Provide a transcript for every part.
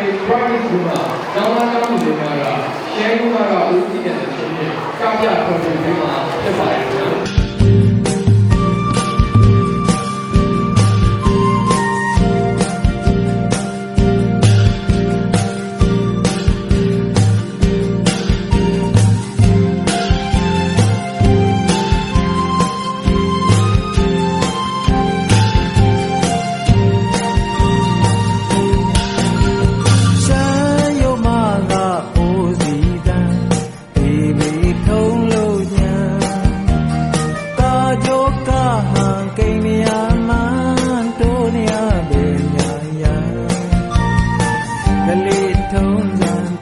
တွေ practice တွေမှာကျောင်းသားကျောင်းသူတွေကတော့ share ကတော့ OT နဲ့ဖြစ်ဖြစ်ကြောက်ရတော့ဒီမှာ လေးထုံးစံ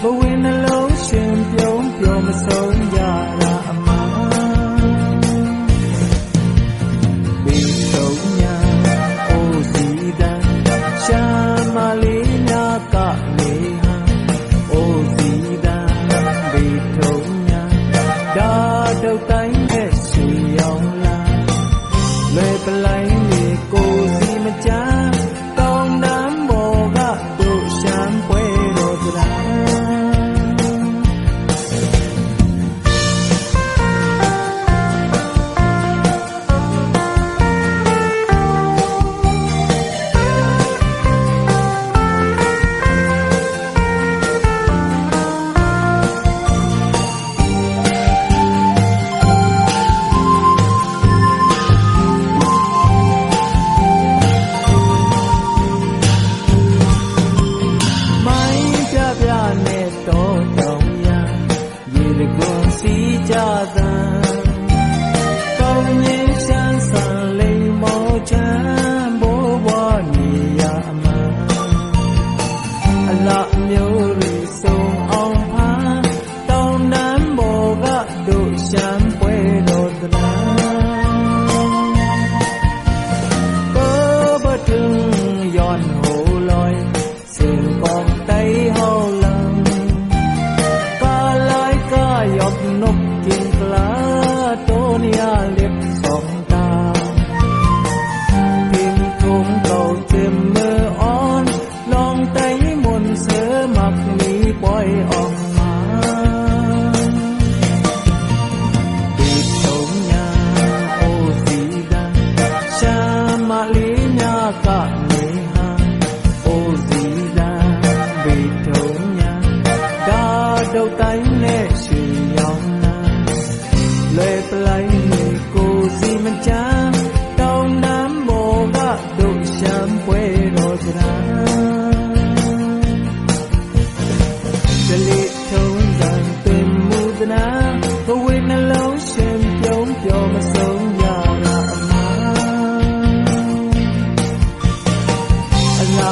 ဘဝနှလုံးရှင်ပြုံးပျော်မဆုံးရတာအမှန်ပြီးဆုံးညာအိုစီတန်ရှာမလေးနာကနေဟာအိုစီတန်ပြီးဆုံးညာဒါတော့တိုင်းရဲ့ရှင်ရောင်လာလွယ်ပလိုက်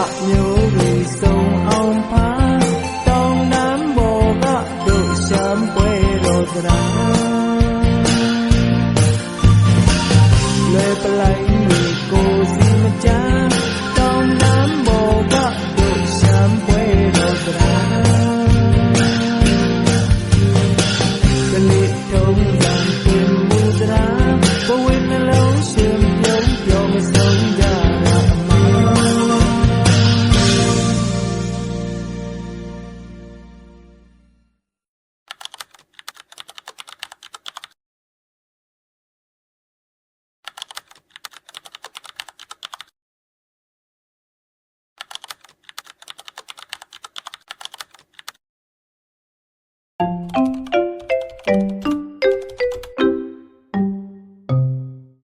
not new.